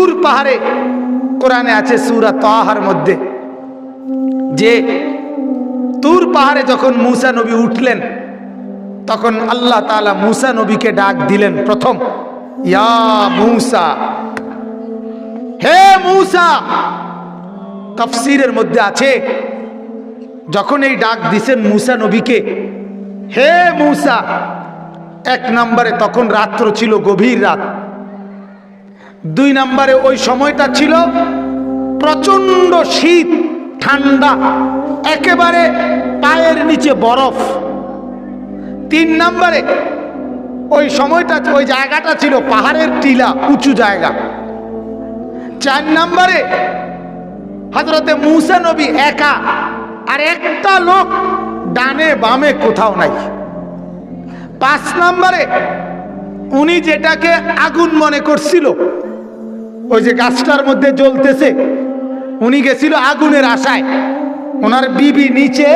তুর পাহাড়ে কোরআনে আছে সুরা তাহার মধ্যে, যে তুর পাহাড়ে যখন মুসা নবী উঠলেন, তখন আল্লাহ তাআলা মুসা নবীকে ডাক দিলেন প্রথম, ইয়া মুসা, হে মুসা, তফসিরের মধ্যে আছে, যখন এই ডাক দিছেন মুসা নবীকে, হে মুসা, এক নম্বরে তখন রাত্র ছিল গভীর রাত দুই নম্বরে ওই সময়টা ছিল প্রচণ্ড শীত, ঠান্ডা, একেবারে পায়ের নিচে বরফ। তিন নম্বরে ওই সময়টা, ওই জায়গাটা ছিল পাহাড়ের টিলা, উঁচু জায়গা। চার নম্বরে হজরতে মুসা নবী একা, আর একটা লোক ডানে বামে কোথাও নাই। পাঁচ নম্বরে উনি যেটাকে আগুন মনে করছিল ওই যে গাছটার মধ্যে জ্বলতেছে, উনি গেছিল আগুনের আশায়। ওনার বিবি নিচে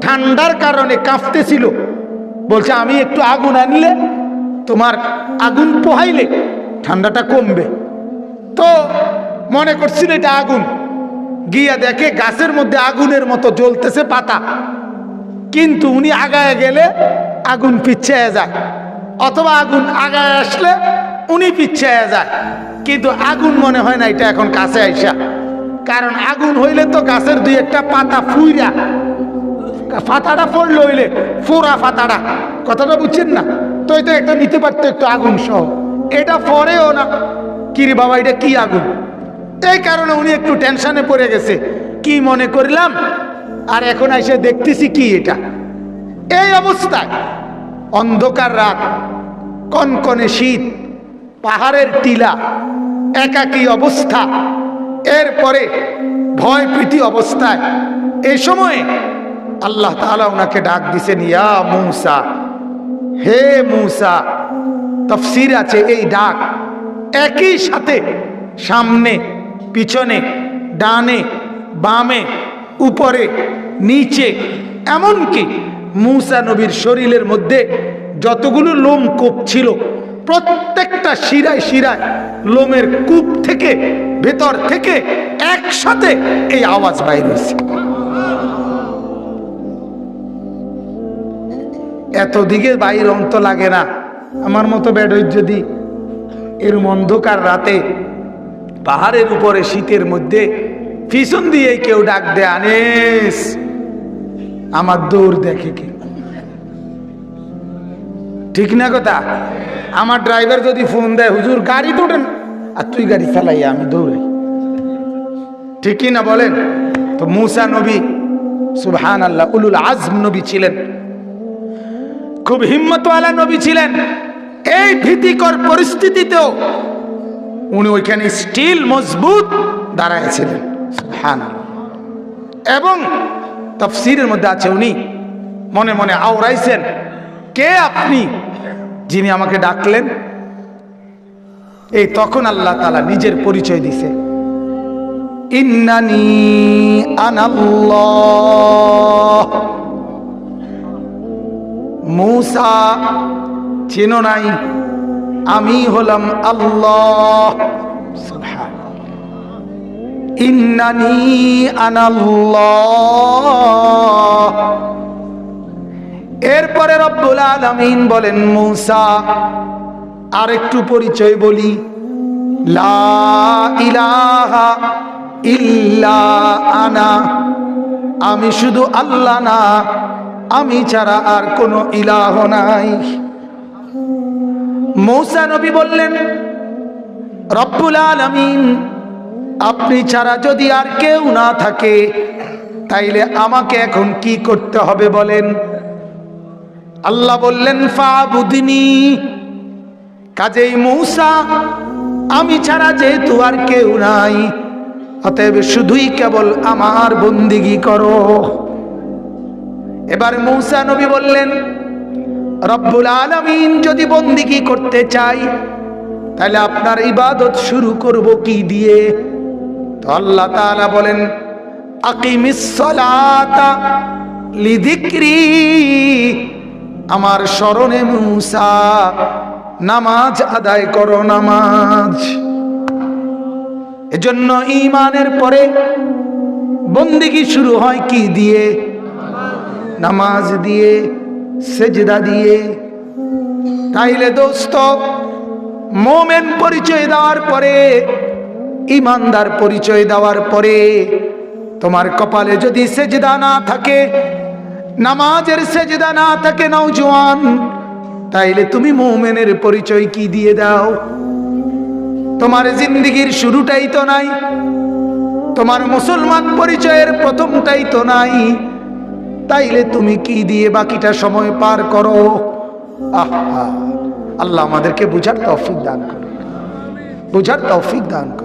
ঠান্ডার কারণে কাঁপতেছিল। বলছে, আমি একটু আগুন আনলে তোমার আগুন পোহাইলে ঠান্ডাটা কমবে। তো মনে করছিল এটা আগুন। গিয়া দেখে গাছের মধ্যে আগুনের মতো জ্বলতেছে পাতা। কিন্তু উনি আগায় গেলে আগুন পিছিয়ে যায়। অথবা আগুন আগায় আসলে উনি পিছিয়ে যায়। কিন্তু আগুন মনে হয় না, এটা এখন কাছে আইসা। কারণ আগুন হইলে তো গাছের দুই একটা পাতা ফুইরা, ফাতাটা পড়ল হইলে, ফোরা ফাতাটা। কথাটা বুঝছেন না? তো এটা একটা নিতে পারতো একটু আগুন সহ। এটা পরেও না। কিরে বাবা, এটা কি আগুন? এই কারণে উনি একটু টেনশনে পড়ে গেছে। কি মনে করলাম? আর এখন এসে দেখতেছি কি এটা। এই অবস্থায় অন্ধকার রাত, কনকনে শীত, পাহাড়ের টিলা একাকী অবস্থা। এরপরে ভয় প্রীতি অবস্থায়। এ সময়ে আল্লাহ তাআলা ওনাকে ডাক দিছেন, ইয়া মূসা, হে মূসা, তফসির আছে এই ডাক। একই সাথে সামনে, পিছনে, ডানে, বামে, উপরে, নিচে, এমনকি মূসা নবীর শরীরের মধ্যে যতগুলো লোম কূপ ছিল, প্রত্যেকটা শিরায় শিরায় লোমের কূপ থেকে, ভেতর থেকে একসাথে এই আওয়াজ বাইর হয়েছে। এত দিকে বাইর অন্ত লাগে না। আমার মতো বেডই যদি এরম অন্ধকার রাতে পাহাড়ের উপরে শীতের মধ্যে পিছন দিয়ে কেউ ডাক দেয়, আনেস, আমার দৌড় দেখে কি? ঠিক না কথা? আমার ড্রাইভার যদি ফোন দেয়, হুজুর, গাড়ি তোটেন আর তুই গাড়ি চালাই, আমি দৌড়াই। ঠিকই না বলেন? তো মুসা নবী সুবহান আল্লাহ উলুল আজম নবী ছিলেন। খুব হিম্মতওয়ালা নবী ছিলেন। এই ভীতিকর পরিস্থিতিতেও উনি ওইখানে স্টিল মজবুত দাঁড়াইছিলেন। সুবহান এবং তফসিরের মধ্যে আছে, উনি মনে মনে আওড়াইছেন, কে আপনি? যিনি আমাকে ডাকলেন, এই তখন আল্লাহ তালা নিজের পরিচয় দিছে। ইন্নানি মূসা চেনো নাই, আমি হলাম আল্লাহ। ইন্নানি আনাল্লাহ। এরপরে রব্বুল আলামিন বলেন, মূসা আর একটু পরিচয় বলি। লা ইলাহা ইল্লা আনা। আমি শুধু আল্লাহ না, আমি ছাড়া আর কোনো ইলাহ নাই। মৌসা নবী বললেন, রব্বুল আলামিন, আপনি ছাড়া যদি আর কেউ না থাকে, তাইলে আমাকে এখন কি করতে হবে বলেন? আল্লাহ বললেন, ফাবুদিনী, কাজেই মৌসা, আমি ছাড়া যেহেতু আর কেউ নাই, অতএব শুধুই কেবল আমার বন্দিগি করো। এবার মৌসা নবী বললেন, রব্বুল আলমিন যদি বন্দিগি করতে চাই, তাহলে আপনার ইবাদত শুরু করব কি দিয়ে? তো আল্লাহ তাআলা বলেন, আকিমিস আমার স্মরণে মুসা, নামাজ আদায় করো নামাজ। এজন্য ইমানের পরে বন্দিগি শুরু হয় কি দিয়ে? নামাজ দিয়ে, সেজদা দিয়ে। তাইলে দোস্ত, মোমেন পরিচয় দেওয়ার পরে ইমানদার পরিচয় দেওয়ার পরে, তোমার কপালে যদি সেজদা না থাকে নামাজের সেজদা না থাকে নৌজওয়ান তাইলে তুমি মোমেনের পরিচয় কি দিয়ে দাও? তোমার জিন্দগির শুরুটাই তো নাই, তোমার মুসলমান পরিচয়ের প্রথমটাই তো নাই, তাইলে তুমি কি দিয়ে বাকিটা সময় পার করো? আহা, আল্লাহ আমাদেরকে বুঝার তৌফিক দান করুন। বুঝার তৌফিক দান করুন।